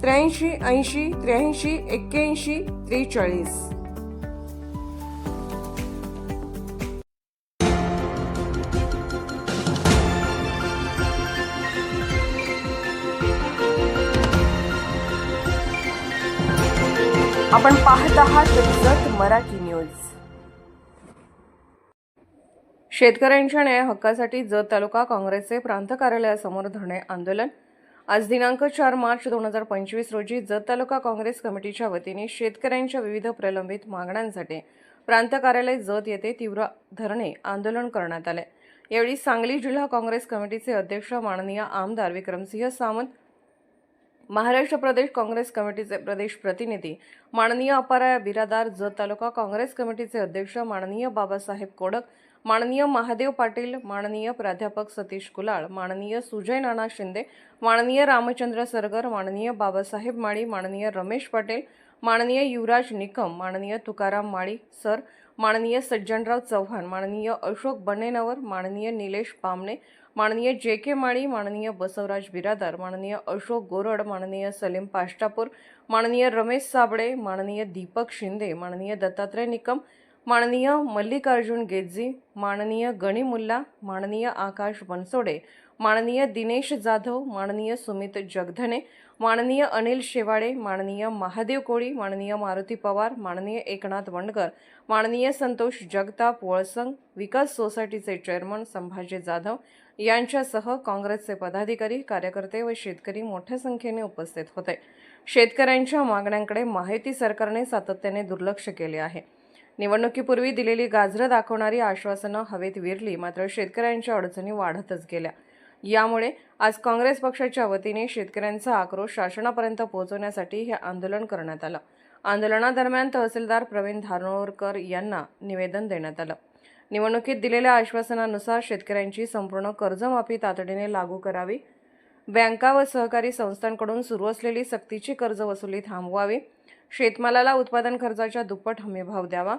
त्र्याऐंशी ऐंशी त्र्याऐंशी एक्क्याऐंशी त्रेचाळीस. आपण पाहत आहात जत मराठी न्यूज. शेतकऱ्यांच्या न्याय हक्कासाठी जत तालुका काँग्रेसचे प्रांत कार्यालयासमोर धरणे आंदोलन. आज दिनांक चार मार्च दोन हजार पंचवीस रोजी जत तालुका काँग्रेस कमिटीच्या वतीने शेतकऱ्यांच्या विविध प्रलंबित मागण्यांसाठी प्रांत कार्यालय जत येथे तीव्र धरणे आंदोलन करण्यात आले. यावेळी सांगली जिल्हा काँग्रेस कमिटीचे अध्यक्ष माननीय आमदार विक्रमसिंह सावंत महाराष्ट्र प्रदेश काँग्रेस कमिटीचे प्रदेश प्रतिनिधी माननीय अपाराया बिरादार जत तालुका काँग्रेस कमिटीचे अध्यक्ष माननीय बाबासाहेब कोडक माननीय महादेव पाटील माननीय प्राध्यापक सतीश कुलाळ माननीय सुजय नाना शिंदे माननीय रामचंद्र सरगर माननीय बाबासाहेब माळी माननीय रमेश पाटील माननीय युवराज निकम माननीय तुकाराम माळी सर माननीय सज्जनराव चव्हाण माननीय अशोक बन्नेनवर माननीय निलेश पामणे माननीय जे के माळी माननीय बसवराज बिरादार माननीय अशोक गोरड माननीय सलीम पाष्टापूर माननीय रमेश साबळे माननीय दीपक शिंदे माननीय दत्तात्रय निकम माननीय मल्लिकार्जुन गेज्जी माननीय गणी मुल्ला माननीय आकाश बनसोडे माननीय दिनेश जाधव माननीय सुमित जगधने माननीय अनिल शेवाडे माननीय महादेव कोळी माननीय मारुती पवार माननीय एकनाथ वंडकर माननीय संतोष जगताप वळसंग विकास सोसायटीचे चेअरमन संभाजी जाधव यांच्यासह काँग्रेसचे पदाधिकारी कार्यकर्ते व शेतकरी मोठ्या संख्येने उपस्थित होते. शेतकऱ्यांच्या मागण्यांकडे माहिती सरकारने सातत्याने दुर्लक्ष केले आहे. निवडणुकीपूर्वी दिलेली गाजरं दाखवणारी आश्वासनं हवेत विरली मात्र शेतकऱ्यांच्या अडचणी वाढतच गेल्या. यामुळे आज काँग्रेस पक्षाच्या वतीने शेतकऱ्यांचा आक्रोश शासनापर्यंत पोहोचवण्यासाठी हे आंदोलन करण्यात आलं. आंदोलनादरम्यान तहसीलदार प्रवीण धानोरकर यांना निवेदन देण्यात आलं. निवडणुकीत दिलेल्या आश्वासनानुसार शेतकऱ्यांची संपूर्ण कर्जमाफी तातडीने लागू करावी बँका व सहकारी संस्थांकडून सुरू असलेली सक्तीची कर्ज वसुली थांबवावी. शेतमालाला उत्पादन खर्चाच्या दुप्पट हमीभाव द्यावा.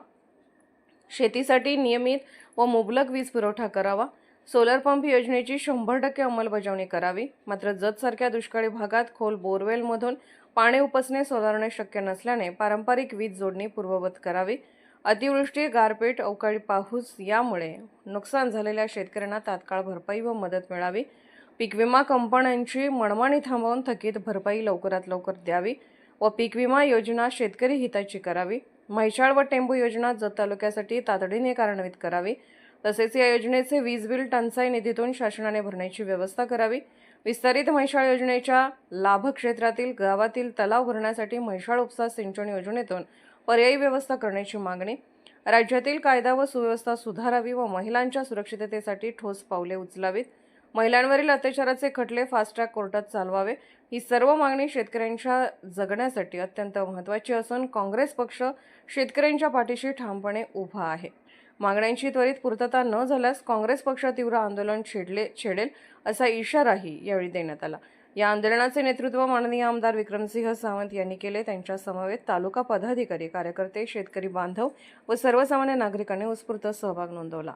शेतीसाठी नियमित व मुबलक वीज पुरवठा करावा. सोलर पंप योजनेची शंभर टक्के अंमलबजावणी करावी. मात्र जतसारख्या दुष्काळी भागात खोल बोरवेलमधून पाणी उपसणे सोलारणे शक्य नसल्याने पारंपरिक वीज जोडणी पूर्ववत करावी. अतिवृष्टी गारपीट अवकाळी पाऊस यामुळे नुकसान झालेल्या शेतकऱ्यांना तात्काळ भरपाई व मदत मिळावी. पीक विमा कंपन्यांची मनमानी थांबवून थकीत भरपाई लवकरात लवकर द्यावी व पीक विमा योजना शेतकरी हिताची करावी. म्हैसाळ व टेंबू योजना जत तालुक्यासाठी तातडीने कार्यान्वित करावी. तसेच या योजनेचे वीज बिल टंचाई निधीतून शासनाने भरण्याची व्यवस्था करावी. विस्तारित म्हैसाळ योजनेच्या लाभक्षेत्रातील गावातील तलाव भरण्यासाठी म्हैसाळ उपसा सिंचन योजनेतून पर्यायी व्यवस्था करण्याची मागणी. राज्यातील कायदा व सुव्यवस्था सुधारावी व महिलांच्या सुरक्षिततेसाठी ठोस पावले उचलावीत. महिलांवरील अत्याचाराचे खटले फास्ट ट्रॅक कोर्टात चालवावे. ही सर्व मागणी शेतकऱ्यांच्या जगण्यासाठी अत्यंत महत्त्वाची असून काँग्रेस पक्ष शेतकऱ्यांच्या पाठीशी ठामपणे उभा आहे. मागण्यांची त्वरित पूर्तता न झाल्यास काँग्रेस पक्ष तीव्र आंदोलन छेडले छेडेल असा इशाराही यावेळी देण्यात आला. या आंदोलनाचे नेतृत्व माननीय आमदार विक्रमसिंह सावंत यांनी केले. त्यांच्या समवेत तालुका पदाधिकारी कार्यकर्ते शेतकरी बांधव व सर्वसामान्य नागरिकांनी उत्स्फूर्त सहभाग नोंदवला.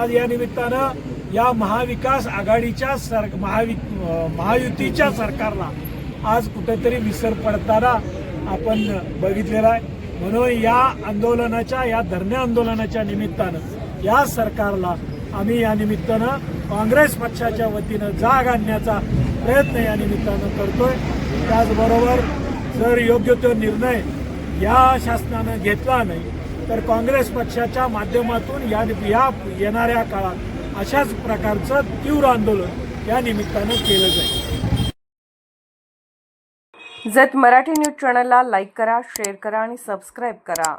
आज या निमित्तानं या महाविकास आघाडीच्या सर महावि महायुतीच्या सरकारला आज कुठेतरी विसर पडताना आपण बघितलेला आहे. म्हणून या आंदोलनाच्या या धरणे आंदोलनाच्या निमित्तानं या सरकारला आम्ही या निमित्तानं काँग्रेस पक्षाच्या वतीनं जाग आणण्याचा प्रयत्न या निमित्तानं करतोय. त्याचबरोबर जर योग्य तो निर्णय या शासनानं घेतला नाही तर काँग्रेस पक्षाच्या माध्यमातून या या येणाऱ्या काळात अशाच प्रकारचं तीव्र आंदोलन या निमित्तानं केलं जाईल. जत मराठी न्यूज चॅनलला लाईक करा शेअर करा आणि सबस्क्राईब करा.